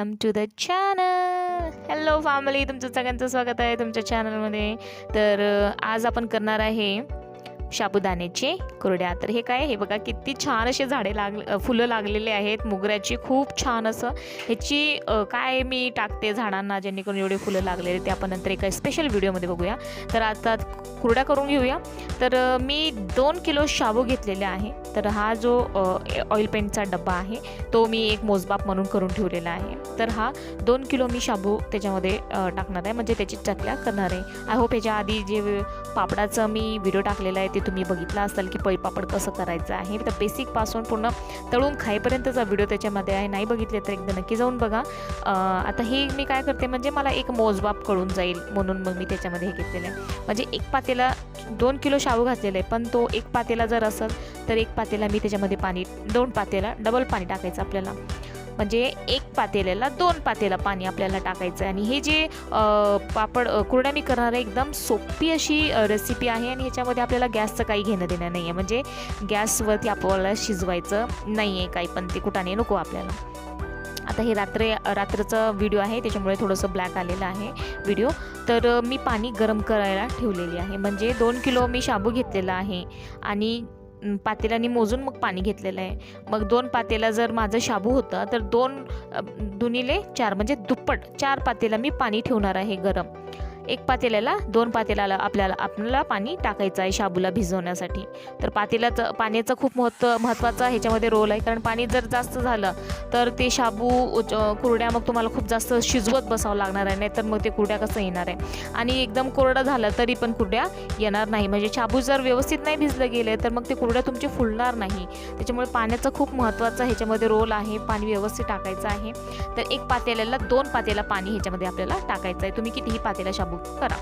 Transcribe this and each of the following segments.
Welcome to the channel hello family तुमचं सगळ्यांचं स्वागत आहे तुमच्या चॅनलमध्ये तर आज आपण करणार आहे साबुदाण्याचे कुरड्या. तर हे काय हे बघा किती छान असे झाडे लाग फुलं लागलेले आहेत. मोगऱ्याची खूप छान असं ह्याची काय मी टाकते झाडांना जेणेकरून एवढे फुलं लागलेले ते आपण नंतर एका स्पेशल व्हिडिओमध्ये बघूया. तर आता कुरड्या करून घेऊया. तर मी दोन किलो शाबू घेतलेले आहे. तर हा जो ऑइल पेंटचा डब्बा आहे तो मी एक मोजबाप म्हणून करून ठेवलेला आहे. तर हा दोन किलो मी शाबू त्याच्यामध्ये टाकणार आहे. म्हणजे त्याची चकल्या करणार आहे. आय होप ह्याच्या आधी जे पापडाचं मी व्हिडिओ टाकलेला आहे ते तुम्ही बघितला असाल की पळीपापड कसं करायचं आहे तर बेसिकपासून पूर्ण तळून खाईपर्यंतचा व्हिडिओ त्याच्यामध्ये आहे. नाही बघितले तर एकदा नक्की जाऊन बघा. आता हे मी काय करते म्हणजे मला एक मोजबाप कळून जाईल म्हणून मग मी त्याच्यामध्ये हे घेतलेलं आहे. म्हणजे एक पातेला दोन किलो शाहू घातलेला आहे पण तो एक पातेला जर असेल तर एक पातेला मी त्याच्यामध्ये पाणी दोन पातेला डबल पाणी टाकायचं आपल्याला. म्हणजे एक पातेल्याला दोन पातेला पाणी आपल्याला टाकायचं आहे आणि हे जे पापड कुरड्या मी करणार आहे एकदम सोपी अशी रेसिपी आहे आणि ह्याच्यामध्ये आपल्याला गॅसचं काही घेणं देणं नाही आहे म्हणजे गॅसवरती आपल्याला शिजवायचं नाही आहे काही पण ते कुठाने नको आपल्याला. आता हे रात्र रात्रचं व्हिडिओ आहे त्याच्यामुळे थोडंसं ब्लॅक आलेलं आहे व्हिडिओ तर मी पाणी गरम करायला ठेवलेली आहे. म्हणजे दोन किलो मी शाबू घेतलेला आहे. आणि पातेल्याने मोजून मग पाणी घेतलेलं आहे. मग दोन पातेला जर माझं शाबू होतं तर दोन दुनीले चार म्हणजे दुप्पट चार पातेला मी पाणी ठेवणार आहे गरम. एक पातेल्याला दोन पातेल्याला आपल्याला आपल्याला पाणी टाकायचं आहे शाबूला भिजवण्यासाठी. तर पातेल्याचं पाण्याचं खूप महत्त्व महत्त्वाचा ह्याच्यामध्ये रोल आहे. कारण पाणी जर जास्त झालं तर ते शाबू कुरड्या मग तुम्हाला खूप जास्त शिजवत बसावं लागणार आहे. नाही तर मग ते कुरड्या कसं येणार आहे? आणि एकदम कोरडं झालं तरी पण कुरड्या येणार नाही. म्हणजे शाबू जर व्यवस्थित नाही भिजलं गेले तर मग ते कुरड्या तुमचे फुलणार नाही. त्याच्यामुळे पाण्याचा खूप महत्त्वाचा ह्याच्यामध्ये रोल आहे पाणी व्यवस्थित टाकायचं आहे. तर एक पातेल्याला दोन पातेला पाणी ह्याच्यामध्ये आपल्याला टाकायचं आहे. तुम्ही कितीही पातेला शाबू करा.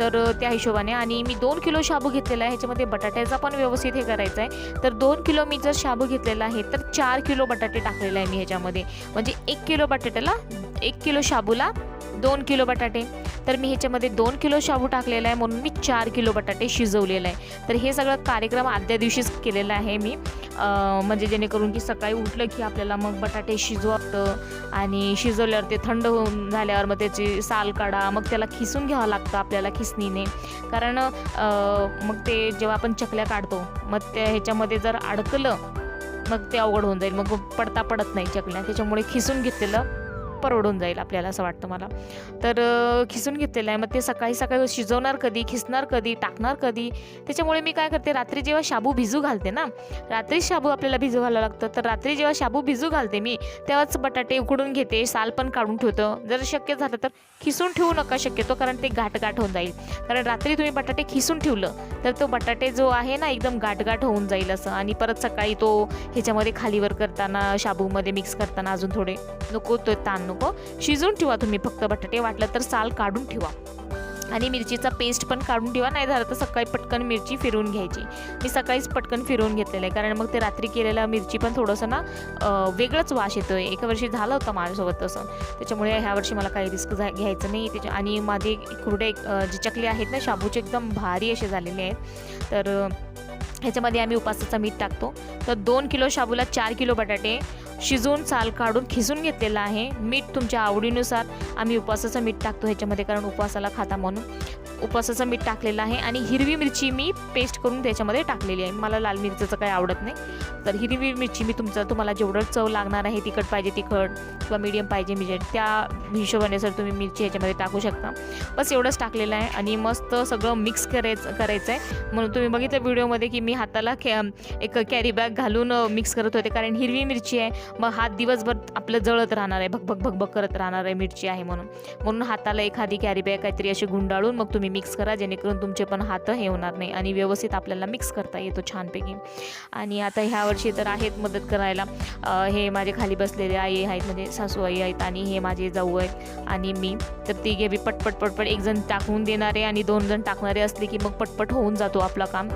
तर त्या हिशोबाने आणि मी दोन किलो शाबू घेतलेला आहे. ह्याच्यामध्ये बटाट्याचा पण व्यवस्थित हे करायचं आहे. तर दोन किलो मी जर शाबू घेतलेला आहे तर चार किलो बटाटे टाकलेले आहे मी ह्याच्यामध्ये. म्हणजे एक किलो बटाट्याला एक किलो शाबूला दोन किलो बटाटे. तर मी ह्याच्यामध्ये दोन किलो शाबू टाकलेला आहे म्हणून मी चार किलो बटाटे शिजवलेलं आहे. तर हे सगळं कार्यक्रम आदल्या दिवशीच केलेला आहे मी. म्हणजे जेणेकरून की सकाळी उठलं की आपल्याला मग बटाटे शिजवतं आणि शिजवल्यावर ते थंड होऊन झाल्यावर मग त्याची साल काढा मग त्याला खिसून घ्यावं लागतं आपल्याला खिसणीने. कारण मग ते जेव्हा आपण चकल्या काढतो मग त्या ह्याच्यामध्ये जर अडकलं मग ते अवघड होऊन जाईल. मग पडता पडत नाही चकल्या. त्याच्यामुळे खिसून घेतलेलं परवडून जाईल आपल्याला असं वाटतं मला. तर खिसून घेतलेलं आहे. मग ते सकाळी सकाळी शिजवणार कधी खिसणार कधी टाकणार कधी? त्याच्यामुळे मी काय करते रात्री जेव्हा शाबू भिजू घालते ना रात्री शाबू आपल्याला भिजू घालावं लागतं. तर रात्री जेव्हा शाबू भिजू घालते मी तेव्हाच बटाटे उकडून घेते साल पण काढून ठेवतो. जर शक्य झालं तर खिसून ठेवू नका शक्यतो कारण ते गाठ होऊन जाईल. कारण रात्री तुम्ही बटाटे खिसून ठेवलं तर तो बटाटे जो आहे ना एकदम गाठगाठ होऊन जाईल असं. आणि परत सकाळी तो ह्याच्यामध्ये खालीवर करताना शाबूमध्ये मिक्स करताना अजून थोडे नको तो ताण. नको. शिजून ठेवा तुम्ही फक्त बटाटे. वाटलं तर साल काढून ठेवा. आणि मिरचीचा पेस्ट पण काढून ठेवा. नाही झालं तर सकाळी पटकन मिरची फिरवून घ्यायची. मी सकाळीच पटकन फिरवून घेतलेलं आहे. कारण मग ते रात्री केलेल्या मिरची पण थोडंसं ना वेगळंच वास येतो आहे एका वर्षी झालं होतं माझ्यासोबत तसं. त्याच्यामुळे ह्या वर्षी मला काही रिस्क घ्यायचं नाही. त्याच्या आणि माझे कुरडे जे चकली आहेत ना शाबूचे एकदम भारी असे झालेले आहेत. तर ह्याच्यामध्ये आम्ही उपासाचं मीठ टाकतो. तर दोन किलो शाबूला चार किलो बटाटे. शिजवून साल काढून खिसून घेतलेलं आहे. मीठ तुमच्या आवडीनुसार आम्ही उपवासाचं मीठ टाकतो ह्याच्यामध्ये कारण उपवासाला खाता म्हणून. उपवासाचं मीठ टाकलेलं आहे आणि हिरवी मिरची मी पेस्ट करून त्याच्यामध्ये टाकलेली आहे. मला लाल मिरचीचं काही आवडत नाही. तर हिरवी मिरची मी तुमचं तुम्हाला जेवढं चव लागणार आहे तिखट पाहिजे तिखट किंवा मीडियम पाहिजे मिजेट त्या हिशोबाने सर तुम्ही मिरची ह्याच्यामध्ये टाकू शकता. बस एवढंच टाकलेलं आहे आणि मस्त सगळं मिक्स करायचं करायचं आहे म्हणून तुम्ही बघितलं व्हिडिओमध्ये की मी हाताला खे एक कॅरी बॅग घालून मिक्स करत होते. कारण हिरवी मिरची आहे मग हात दिवसभर आपलं जळत राहणार आहे. भगभग भगभग करत राहणार आहे मिरची आहे म्हणून. म्हणून हाताला एखादी कॅरी बॅग काहीतरी अशी गुंडाळून मग तुम्ही तुम्ही मिक्स करा जेणेकरून तुमचे पण हात हे होणार नाही आणि व्यवस्थित आपल्याला मिक्स करता येतो छानपैकी. आणि आता ह्या वर्षी तर आहेत मदत करायला. हे माझे खाली बसलेले आई आहेत म्हणजे सासू आई आहेत आणि हे माझे जाऊ आहेत आणि मी. तर तिघे बी पटपट पटपट एक जण टाकून देणारे आणि दोन जण टाकणारे असले की मग पटपट होऊन जातो आपलं काम.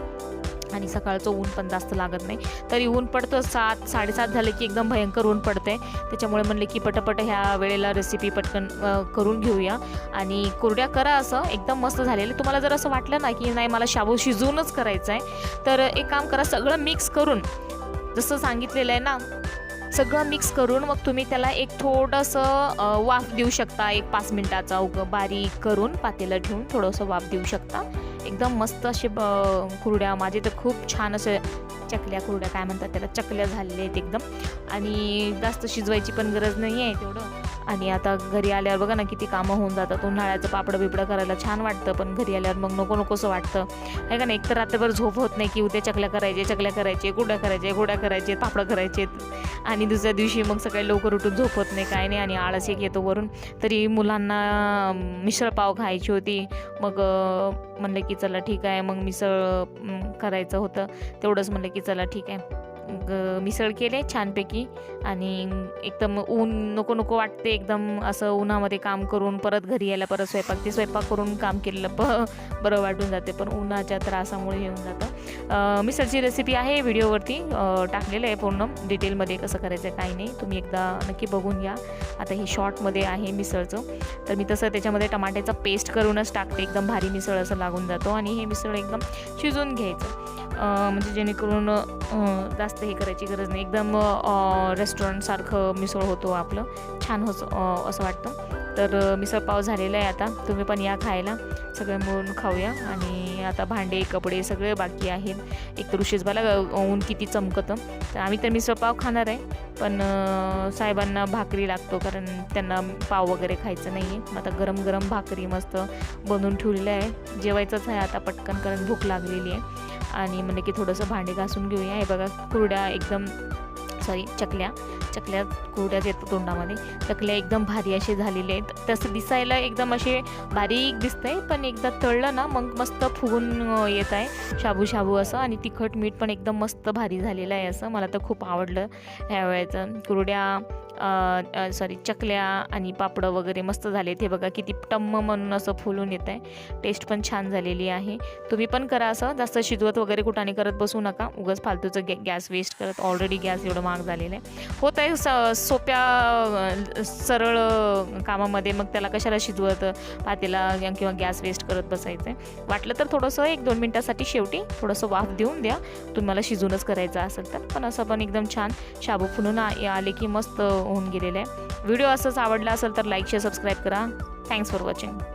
आणि सकाळचं ऊन पण जास्त लागत नाही. तरी ऊन पडतं सात साडेसात झाले की एकदम भयंकर ऊन पडते त्याच्यामुळे म्हणले की पटपट ह्या वेळेला रेसिपी पटकन करून घेऊया. आणि कुरड्या करा असं. एकदम मस्त झालेलं. तुम्हाला जर असं वाटलं ना की नाही मला शाबू शिजवूनच करायचं आहे तर एक काम करा. सगळं मिक्स करून जसं सांगितलेलं आहे ना सगळं मिक्स करून मग तुम्ही त्याला एक थोडंसं वाफ देऊ शकता. एक पाच मिनटाचा उग बारीक करून पातेलं ठेवून थोडंसं वाफ देऊ शकता. एकदम मस्त असे ब- कुरड्या माझे तर खूप छान असे चकल्या कुरड्या काय म्हणतात त्याला चकल्या झालेल्या आहेत एकदम. आणि जास्त शिजवायची पण गरज नाही आहे तेवढं. आणि आता घरी आल्यावर बघा ना किती कामं होऊन जातात. उन्हाळ्याचं पापडं बिपडं करायला छान वाटतं पण घरी आल्यावर मग नको नकोसं वाटतं. आहे का नाही? एक तर रात्रभर झोप होत नाही की उद्या चकल्या करायचे चकल्या करायचे गुड्या करायचे गुड्या करायचे पापडं करायचे. आणि दुसऱ्या दिवशी मग सकाळी लवकर उठून झोप होत नाही काय नाही आणि आळस एक येतो वरून. तरी मुलांना मिसळपाव मिसळ पाव खायची होती. मग म्हणलं की चला ठीक आहे. मग मिसळ करायचं होतं. तेवढंच म्हणलं की चला ठीक आहे. मिसळ केले छानपैकी. आणि एकदम ऊन नको नको वाटते एकदम असं उन्हामध्ये काम करून परत घरी यायला परत स्वयंपाक ते स्वयंपाक करून काम केलेलं प बरं वाटून जाते. पण उन्हाच्या त्रासामुळे येऊन जातं. मिसळची रेसिपी आहे व्हिडिओवरती टाकलेलं आहे पूर्ण. डिटेलमध्ये कसं करायचं आहे काही नाही तुम्ही एकदा नक्की बघून घ्या. आता हे शॉर्टमध्ये आहे मिसळचं. तर मी तसं त्याच्यामध्ये टमाट्याचा पेस्ट करूनच टाकते. एकदम भारी मिसळ असं लागून जातो. आणि हे मिसळ एकदम शिजून घ्यायचं. म्हणजे जेणेकरून जास्त हे करायची गरज नाही. एकदम रेस्टॉरंटसारखं मिसळ होतो आपलं. छान होस असं वाटतं. तर मिसळपाव मिसळ पाव झालेला आहे आता. तुम्ही पण या खायला. सगळे मिळून खाऊया. आणि आता भांडे कपडे सगळे बाकी आहेत. एक तर उशीसबाला ऊन किती चमकतं. तर आम्ही तर मिसळ पाव खाणार आहे. पण साहेबांना भाकरी लागतो. कारण त्यांना पाव वगैरे खायचं नाही आहे आता गरम गरम भाकरी मस्त बनवून ठेवलेलं आहे. जेवायचंच आहे आता पटकन कारण भूक लागलेली आहे. आणि म्हणलं की थोडंसं भांडे घासून घेऊया. हे बघा कुरड्या एकदम सॉरी चकल्या. चकल्या कुरड्याच येतात तोंडामध्ये. चकल्या एकदम भारी असे झालेले आहेत. तसं दिसायला एकदम असे बारीक आहे पण एकदा तळलं ना मग मस्त फुगून येत आहे. शाबू शाबू असं. आणि तिखट मीठ पण एकदम मस्त भारी झालेलं आहे असं. मला तर खूप आवडलं ह्या वेळेचं. कुरड्या सॉरी चकल्या आणि पापडं वगैरे मस्त झाले ते बघा किती टम्म म्हणून असं फुलून येत आहे टेस्ट पण छान झालेली आहे. तुम्ही पण करा असं. जास्त शिजवत वगैरे कुठाने करत बसू नका. उगाच फालतूचं गॅ गॅस वेस्ट करत. ऑलरेडी गॅस एवढं महाग झालेलं आहे. होत आहे स सोप्या सरळ कामामध्ये मग त्याला कशाला शिजवत पातेला किंवा गॅस वेस्ट करत बसायचं आहे वाटलं तर थोडंसं एक दोन मिनटासाठी शेवटी थोडंसं वाफ देऊन द्या. तुम्हाला शिजूनच करायचं असेल तर. पण असं पण एकदम छान शाबू फुलून आले की मस्त होऊन गेलेलं आहे. व्हिडिओ असंच आवडला असेल तर लाईक शेअर सबस्क्राईब करा. Thanks for watching